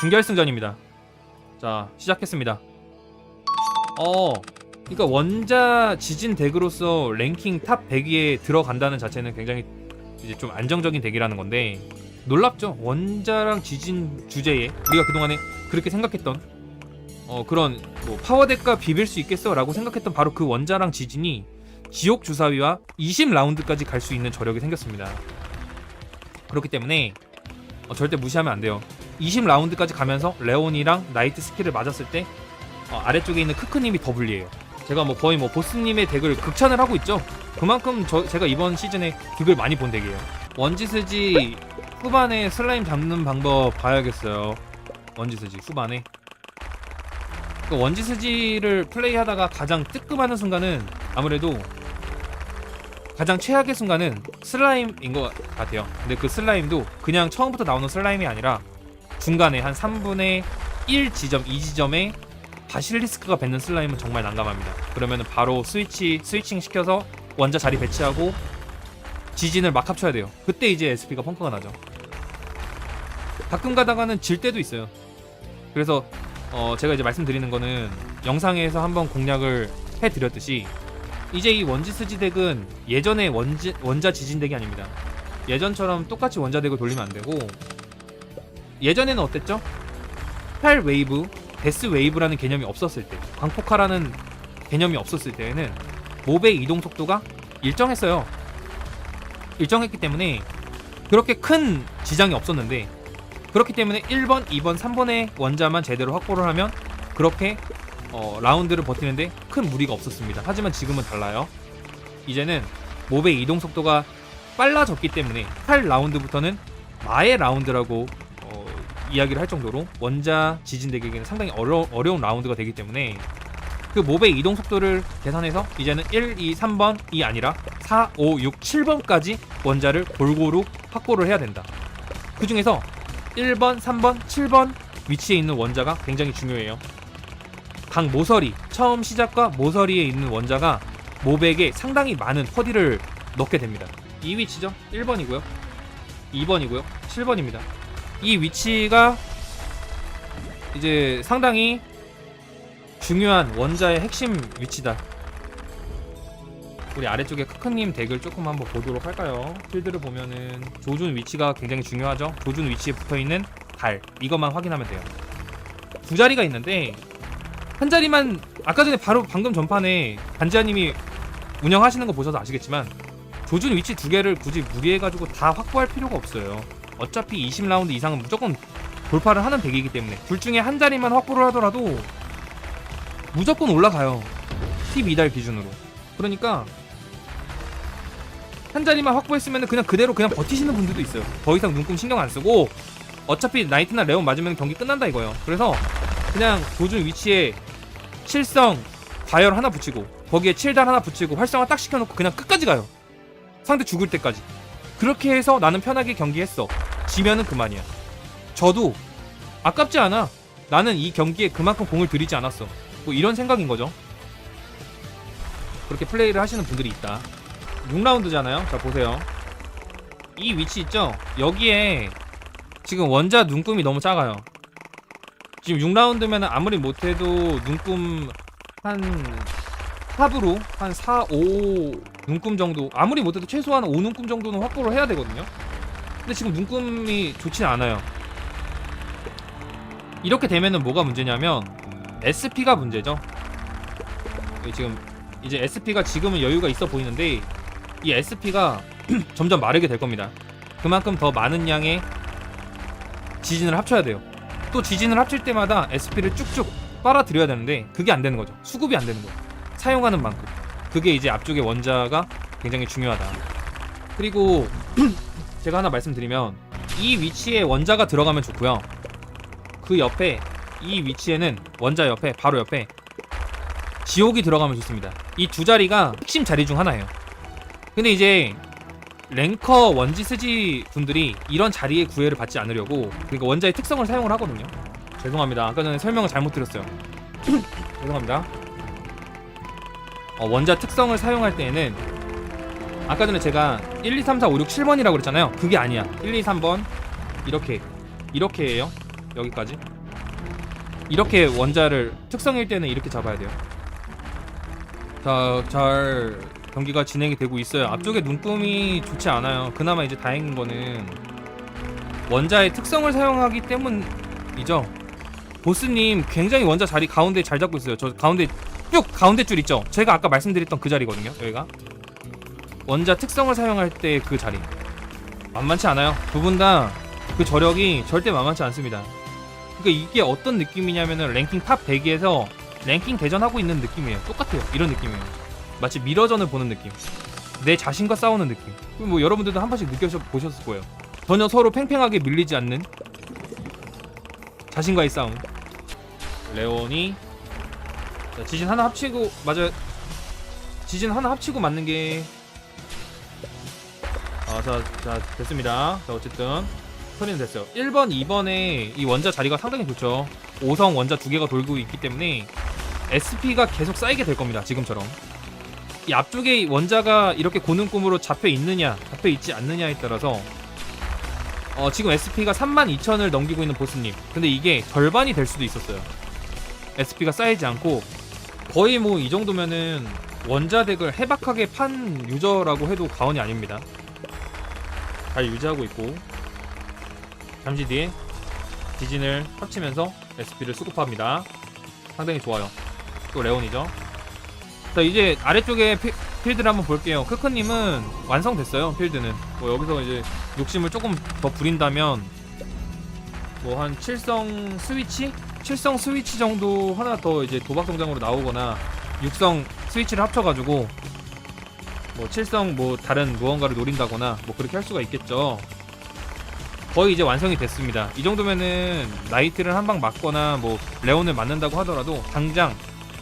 준결승전입니다. 자, 시작했습니다. 어, 그러니까 원자 지진 덱으로서 랭킹 탑 100위에 들어간다는 자체는 굉장히 이제 좀 안정적인 덱이라는 건데 놀랍죠? 원자랑 지진 주제에 우리가 그동안에 그렇게 생각했던 어 그런 뭐 파워 덱과 비빌 수 있겠어라고 생각했던 바로 그 원자랑 지진이 지옥 주사위와 20라운드까지 갈 수 있는 저력이 생겼습니다. 그렇기 때문에 어, 절대 무시하면 안 돼요. 20라운드까지 가면서 레온이랑 나이트 스킬을 맞았을 때 어, 아래쪽에 있는 크크님이 더 불리해요. 제가 뭐 거의 뭐 보스님의 덱을 극찬을 하고 있죠. 그만큼 저, 제가 이번 시즌에 득을 많이 본 덱이에요. 원지스지 후반에 슬라임 잡는 방법 봐야겠어요. 원지스지 후반에. 그 원지스지를 플레이하다가 가장 뜨끔하는 순간은 아무래도 가장 최악의 순간은 슬라임인 것 같아요. 근데 그 슬라임도 그냥 처음부터 나오는 슬라임이 아니라 중간에 한 3분의 1 지점, 2 지점에 바실리스크가 뱉는 슬라임은 정말 난감합니다. 그러면 바로 스위치 스위칭 시켜서 원자 자리 배치하고 지진을 막 합쳐야 돼요. 그때 이제 SP가 펑크가 나죠. 가끔 가다가는 질 때도 있어요. 그래서 어 제가 이제 말씀드리는 거는 영상에서 한번 공략을 해드렸듯이 이제 이 원지스지 덱은 예전의 원지, 원자 지진 덱이 아닙니다. 예전처럼 똑같이 원자 덱을 돌리면 안 되고 예전에는 어땠죠? 8 웨이브, 데스 웨이브라는 개념이 없었을 때, 광폭화라는 개념이 없었을 때에는 몹의 이동 속도가 일정했어요. 일정했기 때문에 그렇게 큰 지장이 없었는데 그렇기 때문에 1번, 2번, 3번의 원자만 제대로 확보를 하면 그렇게 어, 라운드를 버티는데 큰 무리가 없었습니다. 하지만 지금은 달라요. 이제는 몹의 이동 속도가 빨라졌기 때문에 8라운드부터는 마의 라운드라고 어, 이야기를 할 정도로 원자 지진 덱에게는 상당히 어려, 어려운 라운드가 되기 때문에 그 몹의 이동 속도를 계산해서 이제는 1, 2, 3번이 아니라 4, 5, 6, 7번까지 원자를 골고루 확보를 해야 된다. 그 중에서 1번, 3번, 7번 위치에 있는 원자가 굉장히 중요해요. 각 모서리, 처음 시작과 모서리에 있는 원자가 몹에게 상당히 많은 퍼디를 넣게 됩니다. 이 위치죠? 1번이고요. 2번이고요. 7번입니다. 이 위치가 이제 상당히 중요한 원자의 핵심 위치다. 우리 아래쪽에 크크님 덱을 조금 한번 보도록 할까요? 필드를 보면은 조준 위치가 굉장히 중요하죠. 조준 위치에 붙어 있는 달 이것만 확인하면 돼요. 두 자리가 있는데 한 자리만 아까 전에 바로 방금 전판에 반지하님이 운영하시는 거 보셔서 아시겠지만 조준 위치 두 개를 굳이 무리해가지고 다 확보할 필요가 없어요. 어차피 20라운드 이상은 무조건 돌파를 하는 덱이기 때문에 둘 중에 한 자리만 확보를 하더라도 무조건 올라가요. 12달 기준으로. 그러니까 한 자리만 확보했으면 그냥 그대로 그냥 버티시는 분들도 있어요. 더 이상 눈금 신경 안 쓰고 어차피 나이트나 레온 맞으면 경기 끝난다 이거예요. 그래서 그냥 조준 위치에 칠성 과열 하나 붙이고 거기에 7달 하나 붙이고 활성화 딱 시켜놓고 그냥 끝까지 가요. 상대 죽을 때까지. 그렇게 해서 나는 편하게 경기했어. 지면은 그만이야. 저도 아깝지 않아. 나는 이 경기에 그만큼 공을 들이지 않았어. 뭐 이런 생각인 거죠. 그렇게 플레이를 하시는 분들이 있다. 6라운드잖아요. 자 보세요. 이 위치 있죠? 여기에 지금 원자 눈금이 너무 작아요. 지금 6라운드면 아무리 못해도 눈금 한 탑으로 한 4, 5 눈금 정도 아무리 못해도 최소한 5 눈금 정도는 확보를 해야 되거든요. 근데 지금 눈금이 좋진 않아요. 이렇게 되면은 뭐가 문제냐면 SP가 문제죠. 지금 이제 SP가 지금은 여유가 있어 보이는데 이 SP가 점점 마르게 될 겁니다. 그만큼 더 많은 양의 지진을 합쳐야 돼요. 또 지진을 합칠 때마다 SP를 쭉쭉 빨아들여야 되는데 그게 안 되는 거죠. 수급이 안 되는 거예요. 사용하는 만큼. 그게 이제 앞쪽의 원자가 굉장히 중요하다. 그리고 제가 하나 말씀드리면 이 위치에 원자가 들어가면 좋고요. 그 옆에 이 위치에는 원자 옆에 바로 옆에 지옥이 들어가면 좋습니다. 이 두 자리가 핵심 자리 중 하나예요. 근데 이제 랭커 원지 스지 분들이 이런 자리의 구애를 받지 않으려고 그러니까 원자의 특성을 사용을 하거든요. 죄송합니다. 아까 전에 설명을 잘못 드렸어요. 죄송합니다. 어, 원자 특성을 사용할 때에는 아까 전에 제가 1, 2, 3, 4, 5, 6, 7번이라고 그랬잖아요. 그게 아니야. 1, 2, 3번 이렇게 이렇게 해요. 여기까지. 이렇게 원자를 특성일 때는 이렇게 잡아야 돼요. 자, 잘 경기가 진행이 되고 있어요. 앞쪽에 눈금이 좋지 않아요. 그나마 이제 다행인 거는 원자의 특성을 사용하기 때문이죠. 보스님 굉장히 원자 자리 가운데 잘 잡고 있어요. 저 가운데 쭉 가운데 줄 있죠? 제가 아까 말씀드렸던 그 자리거든요 여기가 원자 특성을 사용할 때 그 자리. 만만치 않아요. 두 분 다 그 저력이 절대 만만치 않습니다. 그러니까 이게 어떤 느낌이냐면은 랭킹 탑 100에서 랭킹 대전하고 있는 느낌이에요. 똑같아요. 이런 느낌이에요. 마치 미러전을 보는 느낌. 내 자신과 싸우는 느낌. 뭐 여러분들도 한 번씩 느껴 보셨을 거예요. 전혀 서로 팽팽하게 밀리지 않는 자신과의 싸움. 레온이 자, 지진 하나 합치고 맞아 지진 하나 합치고 맞는 게 아, 자, 자, 됐습니다. 자, 어쨌든 처리는 됐어요. 1번, 2번에 이 원자 자리가 상당히 좋죠. 5성 원자 두 개가 돌고 있기 때문에 SP가 계속 쌓이게 될 겁니다. 지금처럼. 이 앞쪽에 이 원자가 이렇게 고능꿈으로 잡혀 있느냐, 잡혀 있지 않느냐에 따라서 어, 지금 SP가 32,000을 넘기고 있는 보스님. 근데 이게 절반이 될 수도 있었어요. SP가 쌓이지 않고 거의 뭐 이 정도면은 원자 덱을 해박하게 판 유저라고 해도 과언이 아닙니다. 잘 유지하고 있고 잠시 뒤에 지진을 합치면서 SP를 수급합니다. 상당히 좋아요. 또 레온이죠. 자 이제 아래쪽에 피, 필드를 한번 볼게요. 크크님은 완성됐어요. 필드는 뭐 여기서 이제 욕심을 조금 더 부린다면 뭐 한 7성 스위치? 7성 스위치 정도 하나 더 이제 도박 성장으로 나오거나 6성 스위치를 합쳐가지고 뭐 7성 뭐 다른 무언가를 노린다거나 뭐 그렇게 할 수가 있겠죠. 거의 이제 완성이 됐습니다. 이 정도면은 나이트를 한 방 맞거나 뭐 레온을 맞는다고 하더라도 당장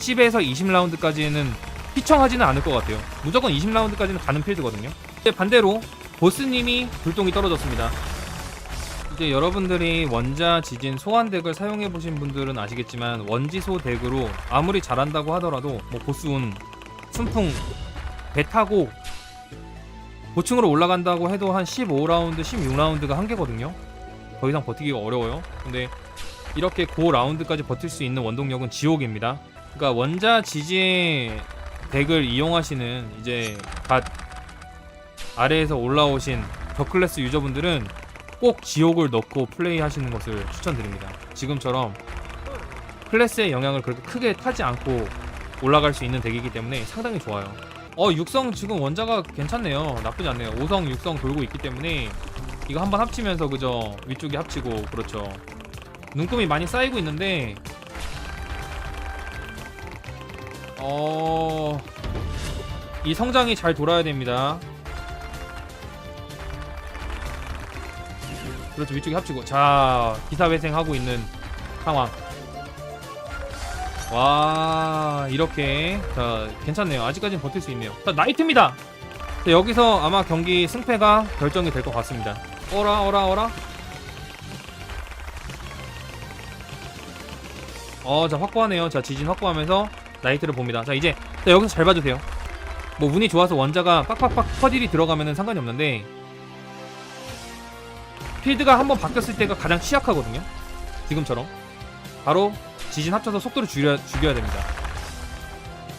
10에서 20라운드까지는 휘청하지는 않을 것 같아요. 무조건 20라운드까지는 가는 필드거든요. 이제 반대로 보스님이 불똥이 떨어졌습니다. 이제 여러분들이 원자 지진 소환 덱을 사용해 보신 분들은 아시겠지만 원지소 덱으로 아무리 잘한다고 하더라도 뭐 보스 운 순풍 배 타고 고층으로 올라간다고 해도 한 15라운드, 16라운드가 한계거든요. 더 이상 버티기가 어려워요. 근데 이렇게 고 라운드까지 버틸 수 있는 원동력은 지옥입니다. 그러니까 원자 지지 덱을 이용하시는 이제 갓 아래에서 올라오신 저클래스 유저분들은 꼭 지옥을 넣고 플레이하시는 것을 추천드립니다. 지금처럼 클래스의 영향을 그렇게 크게 타지 않고 올라갈 수 있는 덱이기 때문에 상당히 좋아요. 어 육성 지금 원자가 괜찮네요. 나쁘지 않네요. 5성 6성 돌고 있기 때문에 이거 한번 합치면서 그저 위쪽에 합치고 그렇죠. 눈금이 많이 쌓이고 있는데. 어... 이 성장이 잘 돌아야 됩니다. 그렇죠. 위쪽에 합치고. 자 기사회생하고 있는 상황 와 이렇게. 자 괜찮네요. 아직까지는 버틸 수 있네요. 자 나이트입니다. 자, 여기서 아마 경기 승패가 결정이 될 것 같습니다. 어라 어라 어라? 어자 확보하네요. 자 지진 확보하면서 나이트를 봅니다. 자 이제 자, 여기서 잘 봐주세요. 뭐 운이 좋아서 원자가 빡빡빡 퍼딜이 들어가면 상관이 없는데 필드가 한번 바뀌었을 때가 가장 취약하거든요. 지금처럼. 바로 지진 합쳐서 속도를 줄여, 죽여야 됩니다.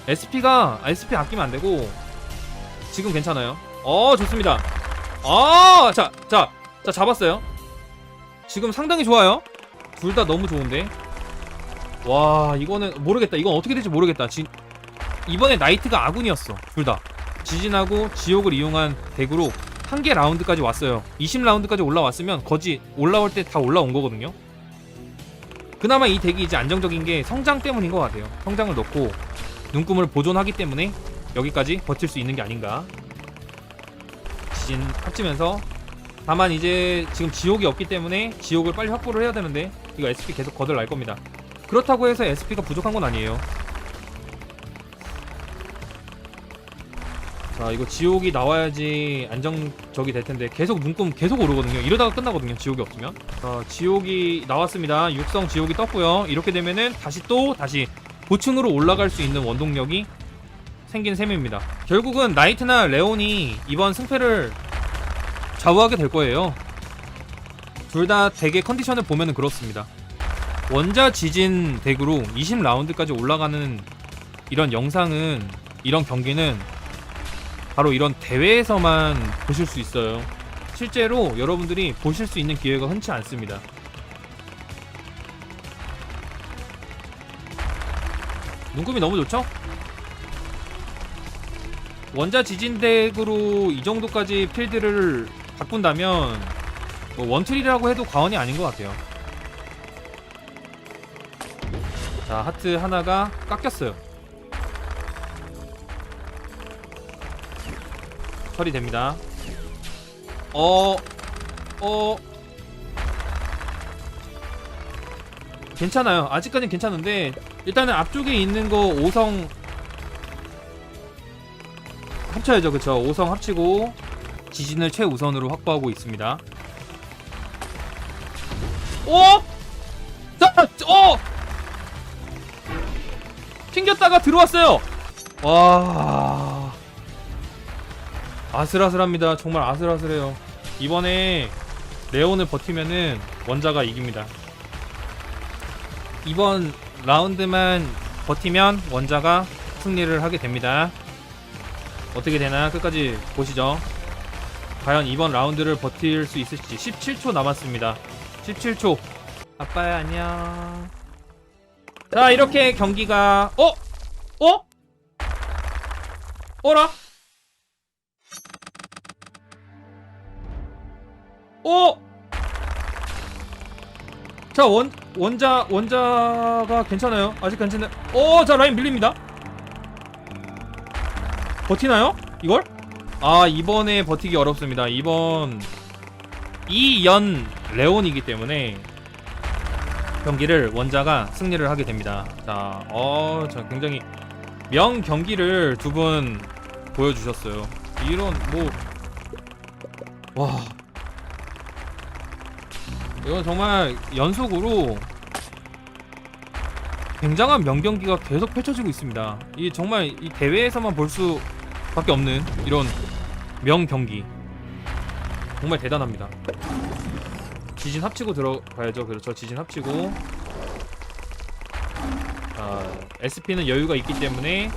SP가 SP 아끼면 안 되고 지금 괜찮아요. 어 좋습니다. 아, 자, 자, 자 잡았어요. 지금 상당히 좋아요. 둘 다 너무 좋은데. 와, 이거는 모르겠다. 이건 어떻게 될지 모르겠다. 지, 이번에 나이트가 아군이었어. 둘 다. 지진하고 지옥을 이용한 덱으로 한 개 라운드까지 왔어요. 20라운드까지 올라왔으면 거지 올라올 때 다 올라온 거거든요. 그나마 이 덱이 이제 안정적인 게 성장 때문인 것 같아요. 성장을 넣고 눈금을 보존하기 때문에 여기까지 버틸 수 있는 게 아닌가. 지진 합치면서 다만 이제 지금 지옥이 없기 때문에 지옥을 빨리 확보를 해야 되는데 이거 SP 계속 거들 날 겁니다. 그렇다고 해서 SP가 부족한 건 아니에요. 자 이거 지옥이 나와야지 안정적이 될 텐데 계속 눈금 계속 오르거든요. 이러다가 끝나거든요. 지옥이 없으면. 자 지옥이 나왔습니다. 육성 지옥이 떴고요. 이렇게 되면은 다시 또 다시 고층으로 올라갈 수 있는 원동력이 생긴 셈입니다. 결국은 나이트나 레온이 이번 승패를 좌우하게 될 거예요. 둘 다 덱의 컨디션을 보면은 그렇습니다. 원자 지진 덱으로 20라운드까지 올라가는 이런 영상은 이런 경기는 바로 이런 대회에서만 보실 수 있어요. 실제로 여러분들이 보실 수 있는 기회가 흔치 않습니다. 눈금이 너무 좋죠? 원자 지진 덱으로 이 정도까지 필드를 바꾼다면 뭐 원툴이라고 해도 과언이 아닌 것 같아요. 자 하트 하나가 깎였어요. 처리됩니다. 어, 어, 괜찮아요. 아직까지는 괜찮은데 일단은 앞쪽에 있는 거 5성 합쳐야죠, 그쵸? 5성 합치고 지진을 최우선으로 확보하고 있습니다. 어? 자, 어! 튕겼다가 들어왔어요. 와. 아슬아슬합니다. 정말 아슬아슬해요. 이번에 레온을 버티면은 원자가 이깁니다. 이번 라운드만 버티면 원자가 승리를 하게 됩니다. 어떻게 되나 끝까지 보시죠. 과연 이번 라운드를 버틸 수 있을지 17초 남았습니다. 17초. 아빠야 안녕. 자 이렇게 경기가 어? 어? 어라? 어? 자, 원, 원자, 원자가 괜찮아요. 아직 괜찮네. 어, 자, 라인 밀립니다. 버티나요? 이걸? 아, 이번에 버티기 어렵습니다. 이번, 이연 레온이기 때문에 경기를 원자가 승리를 하게 됩니다. 자, 어, 자, 굉장히 명 경기를 두 분 보여주셨어요. 이런, 뭐, 와, 이건 정말 연속으로 굉장한 명경기가 계속 펼쳐지고 있습니다. 이 정말 이 대회에서만 볼 수밖에 없는 이런 명경기 정말 대단합니다. 지진 합치고 들어가야죠. 그렇죠. 지진 합치고 아, SP는 여유가 있기 때문에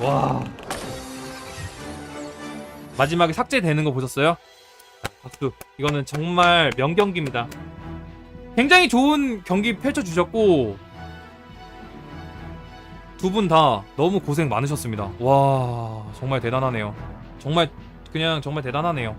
와 마지막에 삭제되는 거 보셨어요? 박수. 이거는 정말 명경기입니다. 굉장히 좋은 경기 펼쳐주셨고 두 분 다 너무 고생 많으셨습니다. 와 정말 대단하네요. 정말 그냥 정말 대단하네요.